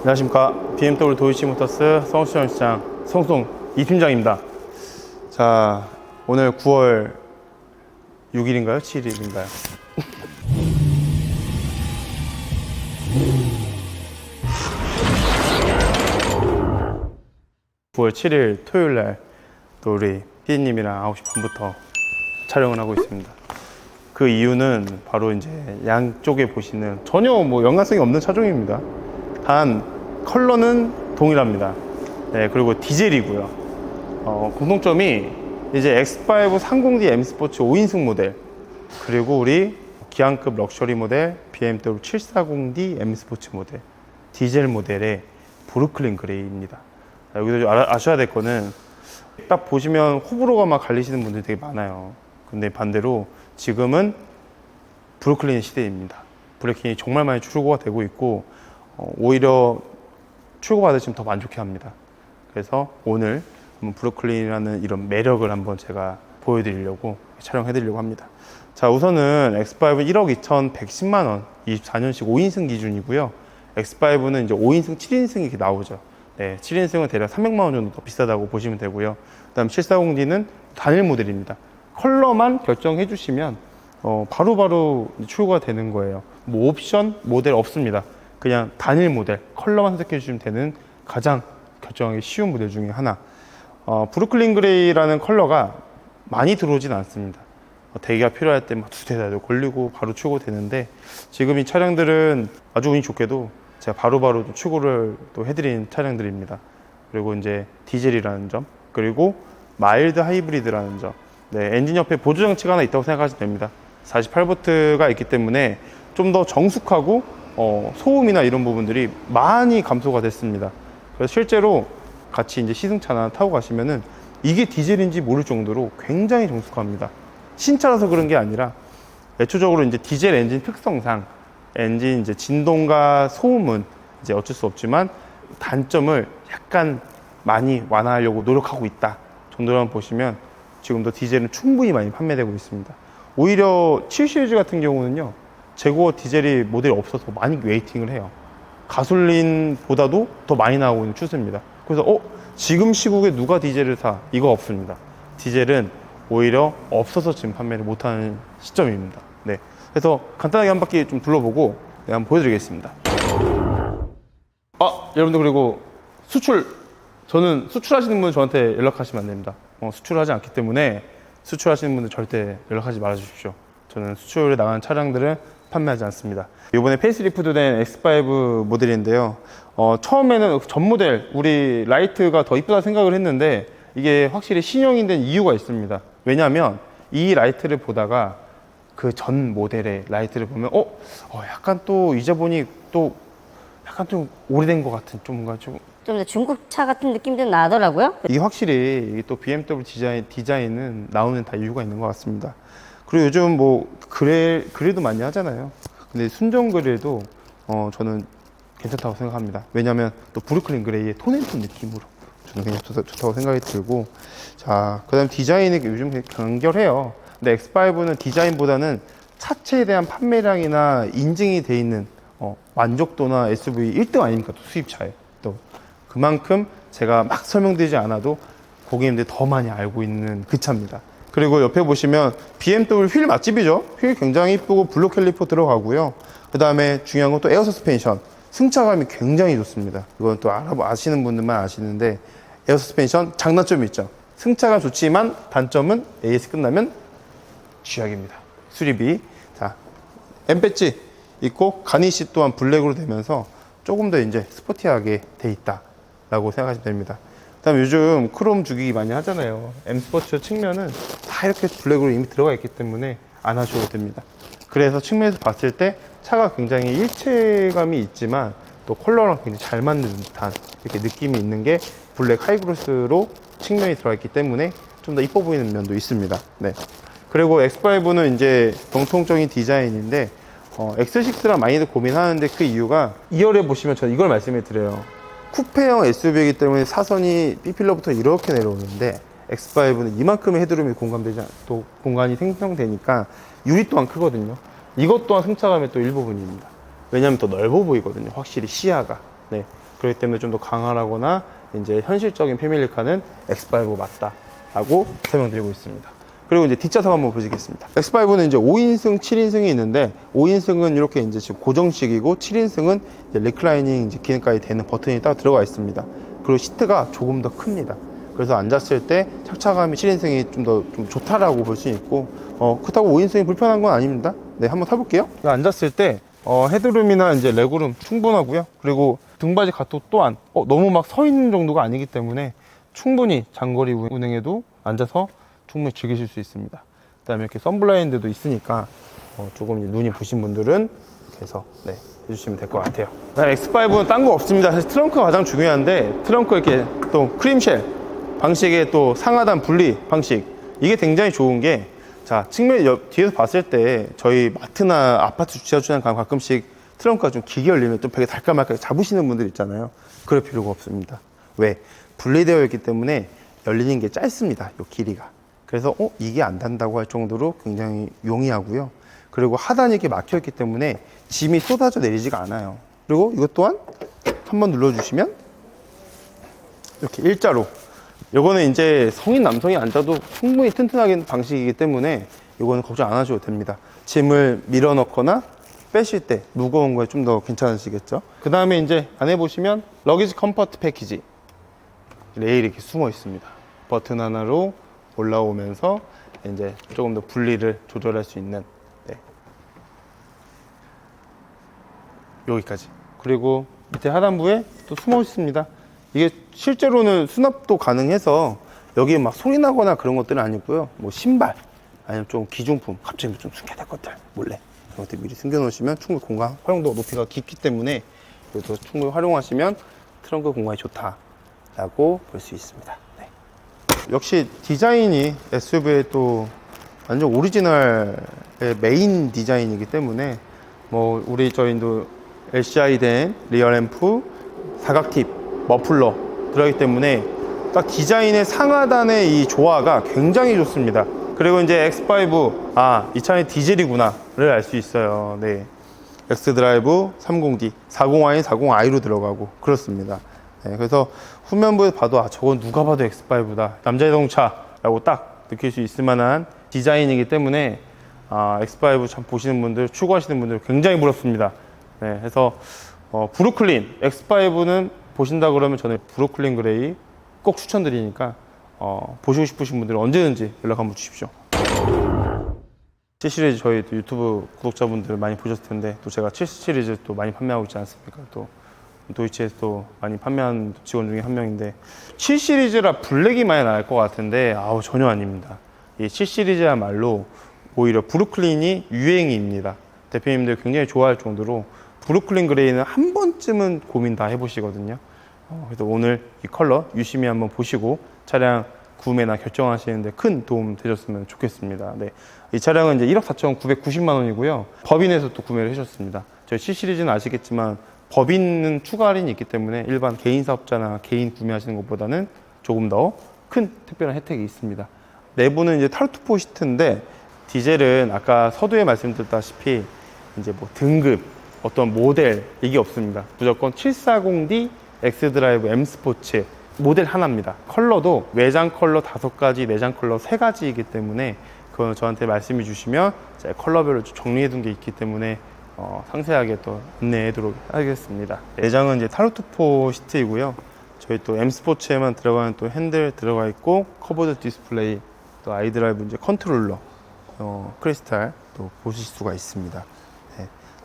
안녕하십니까 BMW 도이치 모터스 성수시장 시장 성송 이 팀장입니다. 자 오늘 9월 6일인가요? 7일인가요? (9월 7일) 토요일 날또 우리 피디님이랑 9시 반부터 촬영을 하고 있습니다. 그 이유는 바로 이제 양쪽에 보시는 전혀 뭐 연관성이 없는 차종입니다. 단 컬러는 동일합니다. 네, 그리고 디젤이고요. 어, 공통점이 이제 X5 30D M 스포츠 5인승 모델 그리고 우리 기안급 럭셔리 모델 BMW 740D M 스포츠 모델 디젤 모델의 브루클린 그레이입니다. 자, 여기서 아셔야 될 거는 딱 보시면 호불호가 막 갈리시는 분들이 되게 많아요. 근데 반대로 지금은 브루클린 시대입니다. 브레이킹이 정말 많이 출고가 되고 있고 어, 오히려 출고 받으시면 더 만족해 합니다. 그래서 오늘 한번 브루클린이라는 이런 매력을 한번 제가 보여드리려고 촬영해드리려고 합니다. 자 우선은 X5는 1억 2,110만 원, 24년식 5인승 기준이고요. X5는 이제 5인승, 7인승이 이렇게 나오죠. 네, 7인승은 대략 300만 원 정도 더 비싸다고 보시면 되고요. 그다음 740D는 단일 모델입니다. 컬러만 결정해 주시면 어, 바로바로 출고가 되는 거예요. 뭐 옵션 모델 없습니다. 그냥 단일 모델 컬러만 선택해 주시면 되는 가장 결정하기 쉬운 모델 중에 하나. 어, 브루클린 그레이라는 컬러가 많이 들어오진 않습니다. 어, 대기가 필요할 때 막 두세 달도 걸리고 바로 출고되는데 지금 이 차량들은 아주 운이 좋게도 제가 바로바로 또 출고를 또 해드린 차량들입니다. 그리고 이제 디젤이라는 점 그리고 마일드 하이브리드라는 점 네, 엔진 옆에 보조 장치가 하나 있다고 생각하시면 됩니다. 48V가 있기 때문에 좀 더 정숙하고 어, 소음이나 이런 부분들이 많이 감소가 됐습니다. 그래서 실제로 같이 이제 시승차나 타고 가시면은 이게 디젤인지 모를 정도로 굉장히 정숙합니다. 신차라서 그런 게 아니라 애초적으로 이제 디젤 엔진 특성상 엔진 이제 진동과 소음은 이제 어쩔 수 없지만 단점을 약간 많이 완화하려고 노력하고 있다 정도로만 보시면 지금도 디젤은 충분히 많이 판매되고 있습니다. 오히려 7 시리즈 같은 경우는요 재고 디젤이 모델이 없어서 많이 웨이팅을 해요. 가솔린보다도 더 많이 나오고 있는 추세입니다. 그래서 어 지금 시국에 누가 디젤을 사? 이거 없습니다. 디젤은 오히려 없어서 지금 판매를 못하는 시점입니다. 네. 그래서 간단하게 한 바퀴 좀 둘러보고 네, 한번 보여드리겠습니다. 아 여러분들 그리고 수출 저는 수출하시는 분 저한테 연락하시면 안 됩니다. 어, 수출하지 않기 때문에 수출하시는 분들 절대 연락하지 말아 주십시오. 저는 수출에 나가는 차량들은 판매하지 않습니다. 이번에 페이스리프트 된 X5 모델인데요. 어, 처음에는 전 모델 우리 라이트가 더 이쁘다 생각을 했는데 이게 확실히 신형이 된 이유가 있습니다. 왜냐하면 이 라이트를 보다가 그 전 모델의 라이트를 보면 어, 어 약간 또 이제 보니 또 약간 좀 오래된 것 같은 좀 뭔가 좀좀더 중국차 같은 느낌이 좀 나더라고요. 이게 확실히 또 BMW 디자인, 디자인은 나오는 다 이유가 있는 것 같습니다. 그리고 요즘 뭐 그래, 그래도 많이 하잖아요. 근데 순정 그래도 어, 저는 괜찮다고 생각합니다. 왜냐하면 또 브루클린 그레이의 톤앤톤 느낌으로 저는 그냥 좋다, 좋다고 생각이 들고 자 그 다음 디자인이 요즘 간결해요. 근데 X5는 디자인보다는 차체에 대한 판매량이나 인증이 돼 있는 어, 만족도나 SUV 1등 아닙니까? 또 수입차에 또 그만큼 제가 막 설명드리지 않아도 고객님들이 더 많이 알고 있는 그 차입니다. 그리고 옆에 보시면 BMW 휠 맛집이죠. 휠 굉장히 이쁘고 블록 캘리퍼 들어가고요. 그 다음에 중요한 건 또 에어 서스펜션. 승차감이 굉장히 좋습니다. 이건 또 아시는 분들만 아시는데 에어 서스펜션 장단점이 있죠. 승차가 좋지만 단점은 AS 끝나면 쥐약입니다. 수리비. 자, M 배지 있고 가니시 또한 블랙으로 되면서 조금 더 이제 스포티하게 돼 있다라고 생각하시면 됩니다. 그다음 요즘 크롬 주기 많이 하잖아요. M 스포츠 측면은 다 이렇게 블랙으로 이미 들어가 있기 때문에 안 하셔도 됩니다. 그래서 측면에서 봤을 때 차가 굉장히 일체감이 있지만 또 컬러랑 굉장히 잘 맞는 듯한 이렇게 느낌이 있는 게 블랙 하이그로스로 측면이 들어가 있기 때문에 좀 더 이뻐 보이는 면도 있습니다. 네. 그리고 X5는 이제 정통적인 디자인인데 어, X6랑 많이들 고민하는데 그 이유가 2열에 보시면 저는 이걸 말씀해 드려요. 쿠페형 SUV이기 때문에 사선이 B필러부터 이렇게 내려오는데 X5는 이만큼의 헤드룸이 공감되지 않, 또 공간이 생성되니까 유리 또한 크거든요. 이것 또한 승차감의 또 일부분입니다. 왜냐하면 더 넓어 보이거든요. 확실히 시야가. 네. 그렇기 때문에 좀 더 강하거나 이제 현실적인 패밀리카는 X5가 맞다라고 설명드리고 있습니다. 그리고 이제 뒷좌석 한번 보시겠습니다. X5는 이제 5인승, 7인승이 있는데 5인승은 이렇게 이제 지금 고정식이고 7인승은 이제 리클라이닝 이제 기능까지 되는 버튼이 따로 들어가 있습니다. 그리고 시트가 조금 더 큽니다. 그래서 앉았을 때 착착감이 7인승이 좀 더 좀 좋다라고 볼 수 있고 어, 그렇다고 5인승이 불편한 건 아닙니다. 네, 한번 타볼게요. 앉았을 때 어, 헤드룸이나 이제 레그룸 충분하고요. 그리고 등받이 각도 또한 어, 너무 막 서 있는 정도가 아니기 때문에 충분히 장거리 우- 운행에도 앉아서 충분히 즐기실 수 있습니다. 그다음에 이렇게 선블라인드도 있으니까 어, 조금 눈이 부신 분들은 해서 네, 해주시면 될 것 같아요. X5는 딴 거 없습니다. 사실 트렁크가 가장 중요한데 트렁크 이렇게 또 크림쉘 방식의 또 상하단 분리 방식 이게 굉장히 좋은 게 자, 측면 옆 뒤에서 봤을 때 저희 마트나 아파트 주차 주차장 가면 가끔씩 트렁크가 좀 길게 열리면 좀 벽에 달까 말까 잡으시는 분들 있잖아요. 그럴 필요가 없습니다. 왜? 분리되어 있기 때문에 열리는 게 짧습니다. 요 길이가. 그래서 어 이게 안 단다고 할 정도로 굉장히 용이하고요. 그리고 하단이 이렇게 막혀 있기 때문에 짐이 쏟아져 내리지가 않아요. 그리고 이것 또한 한번 눌러주시면 이렇게 일자로 요거는 이제 성인 남성이 앉아도 충분히 튼튼하게 방식이기 때문에 요거는 걱정 안 하셔도 됩니다. 짐을 밀어 넣거나 빼실 때 무거운 거에 좀 더 괜찮으시겠죠. 그 다음에 이제 안에 보시면 러기지 컴포트 패키지 레일이 이렇게 숨어 있습니다. 버튼 하나로 올라오면서 이제 조금 더 분리를 조절할 수 있는 네. 여기까지. 그리고 밑에 하단부에 또 숨어 있습니다. 이게 실제로는 수납도 가능해서 여기에 막 소리 나거나 그런 것들은 아니고요. 뭐 신발 아니면 좀 기중품 갑자기 좀 숨겨야 될 것들 몰래 그런 것들 미리 숨겨 놓으시면 충분히 공간 활용도 높이가 깊기 때문에 그래도 충분히 활용하시면 트렁크 공간이 좋다라고 볼 수 있습니다. 네. 역시 디자인이 SUV의 또 완전 오리지널의 메인 디자인이기 때문에 뭐 우리 저희도 LCI 된 리얼 앰프, 사각 팁, 머플러 들어가기 때문에 딱 디자인의 상하단의 이 조화가 굉장히 좋습니다. 그리고 이제 X5 아 이 차는 디젤이구나 를 알 수 있어요. 네. X 드라이브 30D, 40i, 40i로 들어가고 그렇습니다. 네, 그래서 후면부에 봐도 아 저건 누가 봐도 X5다 남자 자동차라고 딱 느낄 수 있을 만한 디자인이기 때문에 아, X5 참 보시는 분들 추구하시는 분들 굉장히 부럽습니다. 네, 그래서 어, 브루클린 X5는 보신다 그러면 저는 브루클린 그레이 꼭 추천드리니까 어, 보시고 싶으신 분들은 언제든지 연락 한번 주십시오. 7 시리즈 저희 또 유튜브 구독자분들 많이 보셨을 텐데 또 제가 7 시리즈 또 많이 판매하고 있지 않습니까? 또 도이치에서 또 많이 판매한 직원 중에 한 명인데 7 시리즈라 블랙이 많이 나을 것 같은데 아우 전혀 아닙니다. 이7 시리즈야말로 오히려 브루클린이 유행입니다. 대표님들 굉장히 좋아할 정도로 브루클린 그레이는 한 번쯤은 고민 다 해보시거든요. 어, 그래서 오늘 이 컬러 유심히 한번 보시고 차량 구매나 결정하시는데 큰 도움 되셨으면 좋겠습니다. 네. 이 차량은 이제 1억 4,990만 원이고요. 법인에서 또 구매를 해주셨습니다. 저희 7 시리즈는 아시겠지만 법인은 추가 할인이 있기 때문에 일반 개인 사업자나 개인 구매하시는 것보다는 조금 더 큰 특별한 혜택이 있습니다. 내부는 이제 타르투포 시트인데 디젤은 아까 서두에 말씀드렸다시피 이제 뭐 등급 어떤 모델 이게 없습니다. 무조건 740D X 드라이브 M 스포츠 모델 하나입니다. 컬러도 외장 컬러 다섯 가지, 내장 컬러 세 가지이기 때문에 그건 저한테 말씀해 주시면 제가 컬러별로 좀 정리해 둔 게 있기 때문에 어, 상세하게 또 안내하도록 하겠습니다. 내장은 이제 타르투포 시트이고요. 저희 또 M 스포츠에만 들어가는 또 핸들 들어가 있고 커버드 디스플레이 또 아이드라이브 이제 컨트롤러 어, 크리스탈 또 보실 수가 있습니다.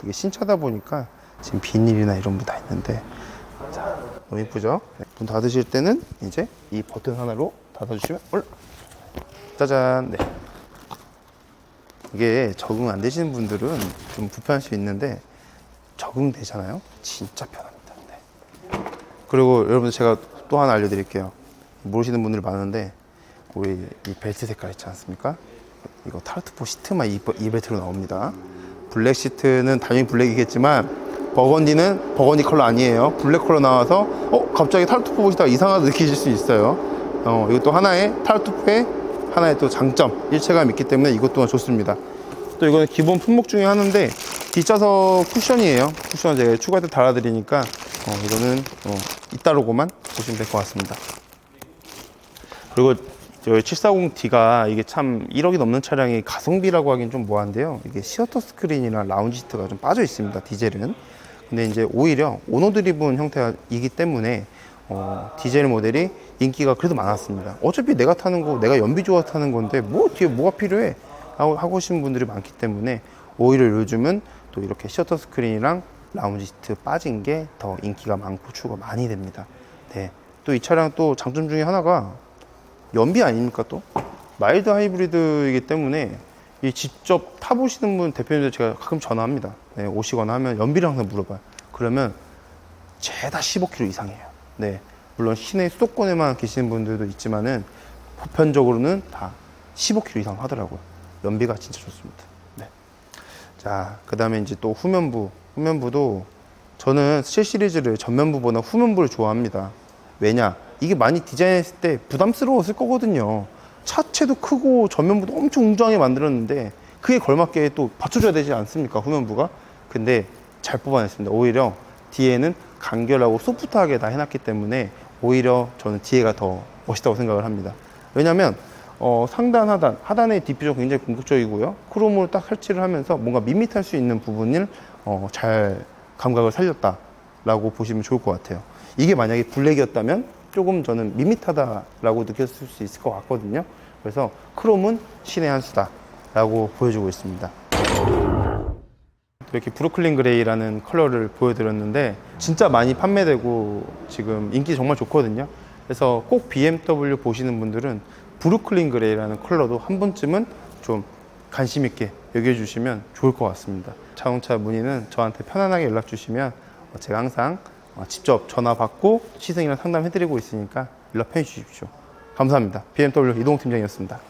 네, 되게 신차다 보니까 지금 비닐이나 이런 거 다 있는데 자, 너무 이쁘죠? 네, 문 닫으실 때는 이제 이 버튼 하나로 닫아주시면 올 짜잔 네. 이게 적응 안 되시는 분들은 좀 불편할 수 있는데 적응되잖아요? 진짜 편합니다. 네. 그리고 여러분 제가 또 하나 알려드릴게요. 모르시는 분들 많은데 우리 이 벨트 색깔 있지 않습니까? 이거 타르트포 시트만 이, 이 벨트로 나옵니다. 블랙 시트는 당연히 블랙이겠지만 버건디는 버건디 컬러 아니에요. 블랙 컬러 나와서 어 갑자기 타르트포 보시다가 이상하다 느끼실 수 있어요. 어 이것도 하나의 타르트포의 하나의 또 장점 일체감이 있기 때문에 이것 또한 좋습니다. 또 이거는 기본 품목 중에 하나인데 뒷좌석 쿠션이에요. 쿠션 제가 추가해서 달아드리니까 어, 이거는 어, 잇따르고만 보시면 될 것 같습니다. 그리고 저 740D가 이게 참 1억이 넘는 차량이 가성비라고 하긴 좀 뭐한데요. 이게 시어터 스크린이나 라운지 시트가 좀 빠져 있습니다. 디젤은. 근데 이제 오히려 오너 드리븐 형태이기 때문에 어, 디젤 모델이 인기가 그래도 많았습니다. 어차피 내가 타는 거, 내가 연비 좋아 타는 건데 뭐 뒤에 뭐가 필요해? 하고, 계신 분들이 많기 때문에 오히려 요즘은 또 이렇게 셔터 스크린이랑 라운지 시트 빠진 게 더 인기가 많고 추가 많이 됩니다. 네. 또 이 차량 또 장점 중에 하나가 연비 아닙니까 또? 마일드 하이브리드이기 때문에 이 직접 타보시는 분 대표님들 제가 가끔 전화합니다. 네, 오시거나 하면 연비를 항상 물어봐요. 그러면 죄다 15km 이상이에요. 네. 물론 시내 수도권에만 계시는 분들도 있지만은 보편적으로는 다 15km 이상 하더라고요. 연비가 진짜 좋습니다. 네. 자, 그 다음에 이제 또 후면부. 후면부도 저는 7 시리즈를 전면부보다 후면부를 좋아합니다. 왜냐? 이게 많이 디자인했을 때 부담스러웠을 거거든요. 차체도 크고 전면부도 엄청 웅장하게 만들었는데 그에 걸맞게 또 받쳐줘야 되지 않습니까? 후면부가. 근데 잘 뽑아냈습니다. 오히려 뒤에는 간결하고 소프트하게 다 해놨기 때문에 오히려 저는 뒤에가 더 멋있다고 생각을 합니다. 왜냐면 어, 상단, 하단, 하단의 디퓨저 굉장히 궁극적이고요. 크롬을 딱 설치를 하면서 뭔가 밋밋할 수 있는 부분을 어, 잘 감각을 살렸다라고 보시면 좋을 것 같아요. 이게 만약에 블랙이었다면 조금 저는 밋밋하다라고 느꼈을 수 있을 것 같거든요. 그래서 크롬은 신의 한 수다라고 보여주고 있습니다. 이렇게 브루클린 그레이라는 컬러를 보여드렸는데 진짜 많이 판매되고 지금 인기 정말 좋거든요. 그래서 꼭 BMW 보시는 분들은 브루클린 그레이라는 컬러도 한 번쯤은 좀 관심 있게 여겨주시면 좋을 것 같습니다. 자동차 문의는 저한테 편안하게 연락 주시면 어, 제가 항상 어, 직접 전화 받고 시승이랑 상담해드리고 있으니까 연락 편히 주십시오. 감사합니다. BMW 이동욱 팀장이었습니다.